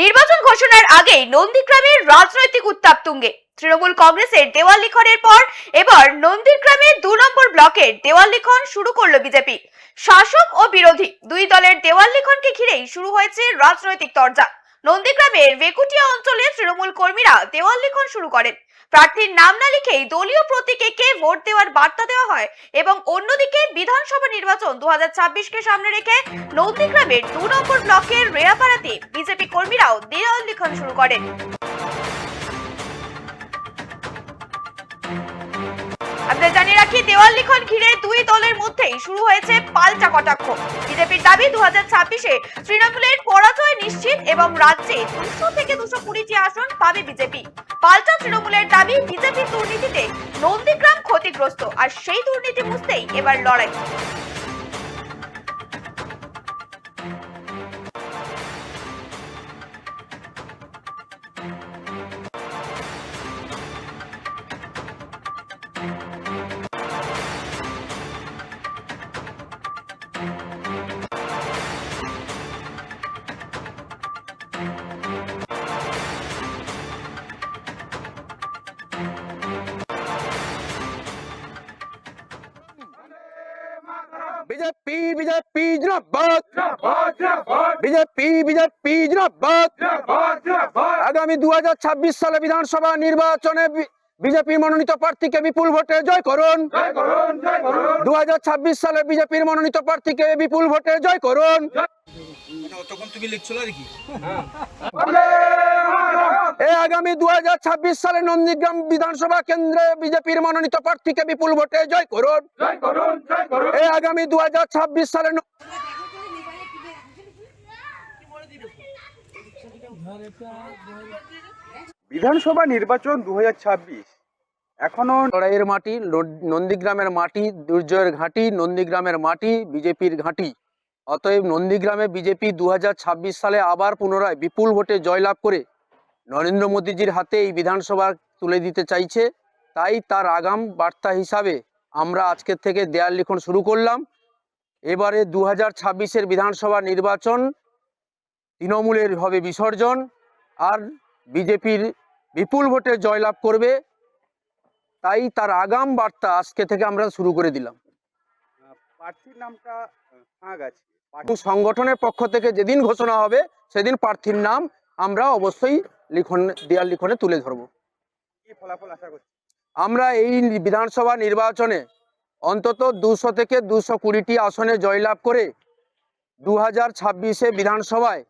নির্বাচন ঘোষণার আগে নন্দীগ্রামের রাজনৈতিক উত্তাপ তুঙ্গে। তৃণমূল কংগ্রেসের দেওয়াল লিখনের পর এবার নন্দীগ্রামের দু নম্বর ব্লকের দেওয়াল লিখন শুরু করল বিজেপি। শাসক ও বিরোধী দুই দলের দেওয়াল লিখনকে ঘিরেই শুরু হয়েছে রাজনৈতিক তরজা। নন্দীগ্রামের বেকুটিয়া অঞ্চলে তৃণমূল কর্মীরা দেওয়াল লিখন শুরু করেন। প্রার্থীর নাম না লিখেই দলীয় প্রতীকে কে ভোট দেওয়ার বার্তা দেওয়া হয় এবং অন্যদিকে বিধানসভা নির্বাচন দু কে সামনে রেখে নন্দীগ্রামের দু নম্বর ব্লকের রেয়াপাড়াতে বিজেপি কর্মীরাও দেওয়াল লিখন শুরু করেন। আপনারা জানিয়ে রাখি দেওয়াল লিখন ঘিরে দুই দলের শুরু হয়েছে পাল্টা কটাক্ষ। বিজেপির দাবি দু হাজার ছাব্বিশে তৃণমূলের পরাজয় নিশ্চিত এবং রাজ্যে দুশো থেকে দুশো কুড়িটি আসন পাবে বিজেপি। পাল্টা তৃণমূলের দাবি বিজেপির দুর্নীতিতে নন্দীগ্রাম ক্ষতিগ্রস্ত, আর সেই দুর্নীতি বুঝতেই এবার লড়াই। বিজেপি বিজেপি জিন্দাবাদ। বিজেপি বিজেপি জিন্দাবাদ। আগামী সালে বিধানসভা নির্বাচনে বিজেপি মনোনীত প্রার্থীকে বিপুল ভোটে জয় করুন। দু হাজার ছাব্বিশ সালে বিজেপির মনোনীত প্রার্থীকে বিপুল ভোটে জয় করুন। তখন তুমি লিখছো না নাকি এই আগামী দুহাজার ছাব্বিশ সালে নন্দীগ্রাম বিধানসভা কেন্দ্রে বিজেপির মনোনীত প্রার্থীকে বিপুল ভোটে জয় করুন। এই আগামী দু হাজার ছাব্বিশ সালে বিধানসভা নির্বাচন দু এখনও লড়াইয়ের মাটি নন্দীগ্রামের মাটি, দুর্জয়ের ঘাঁটি, নন্দীগ্রামের মাটি, বিজেপির ঘাঁটি। অতএব নন্দীগ্রামে বিজেপি দু হাজার ছাব্বিশ সালে আবার পুনরায় বিপুল ভোটে জয়লাভ করে নরেন্দ্র মোদীজির হাতে এই বিধানসভা তুলে দিতে চাইছে। তাই তার আগাম বার্তা হিসাবে আমরা আজকের থেকে দেয়াল লিখন শুরু করলাম। এবারে দু হাজার বিধানসভা নির্বাচন তৃণমূলের হবে বিসর্জন। আর বিজেপির বিপুল ভোটে জয়লাভ করবে তাই তার আগাম বার্তা আজকে থেকে আমরা শুরু করে দিলাম। প্রার্থীর নামটা ফাঁক আছে। সংগঠনের পক্ষ থেকে যেদিন ঘোষণা হবে সেদিন প্রার্থীর নাম আমরা অবশ্যই লিখন দেয়াল লিখনে তুলে ধরব। ফলাফল আশা করছি আমরা এই বিধানসভা নির্বাচনে অন্তত দুশো থেকে দুশো কুড়িটি আসনে জয়লাভ করে দু হাজার ছাব্বিশে বিধানসভায়